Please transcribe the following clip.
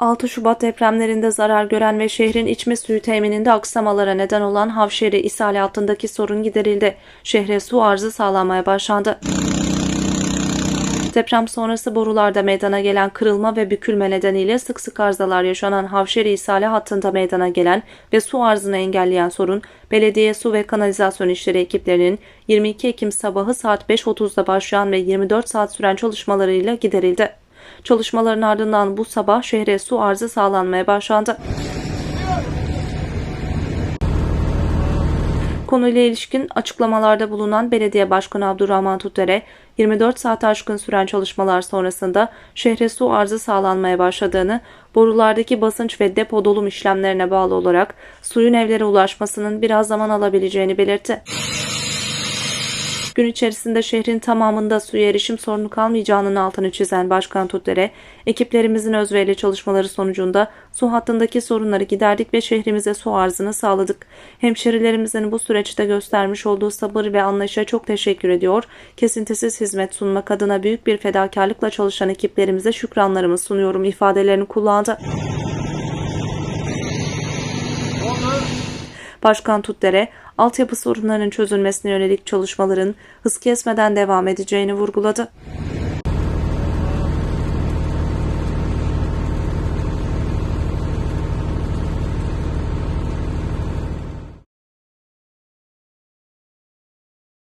6 Şubat depremlerinde zarar gören ve şehrin içme suyu temininde aksamalara neden olan Havşehri ishali hattındaki sorun giderildi. Şehre su arzı sağlanmaya başlandı. Deprem sonrası borularda meydana gelen kırılma ve bükülme nedeniyle sık sık arızalar yaşanan Havşehri ishali hattında meydana gelen ve su arzını engelleyen sorun, belediye su ve kanalizasyon işleri ekiplerinin 22 Ekim sabahı saat 5.30'da başlayan ve 24 saat süren çalışmalarıyla giderildi. Çalışmaların ardından bu sabah şehre su arzı sağlanmaya başlandı. Konuyla ilişkin açıklamalarda bulunan Belediye Başkanı Abdurrahman Tutere, 24 saat aşkın süren çalışmalar sonrasında şehre su arzı sağlanmaya başladığını, borulardaki basınç ve depo dolum işlemlerine bağlı olarak suyun evlere ulaşmasının biraz zaman alabileceğini belirtti. Gün içerisinde şehrin tamamında suya erişim sorunu kalmayacağının altını çizen Başkan Tutere, ekiplerimizin özverili çalışmaları sonucunda su hattındaki sorunları giderdik ve şehrimize su arzını sağladık. Hemşerilerimizin bu süreçte göstermiş olduğu sabır ve anlayışa çok teşekkür ediyor. Kesintisiz hizmet sunmak adına büyük bir fedakarlıkla çalışan ekiplerimize şükranlarımı sunuyorum ifadelerini kullandı. Başkan Tutdere, altyapı sorunlarının çözülmesine yönelik çalışmaların hız kesmeden devam edeceğini vurguladı.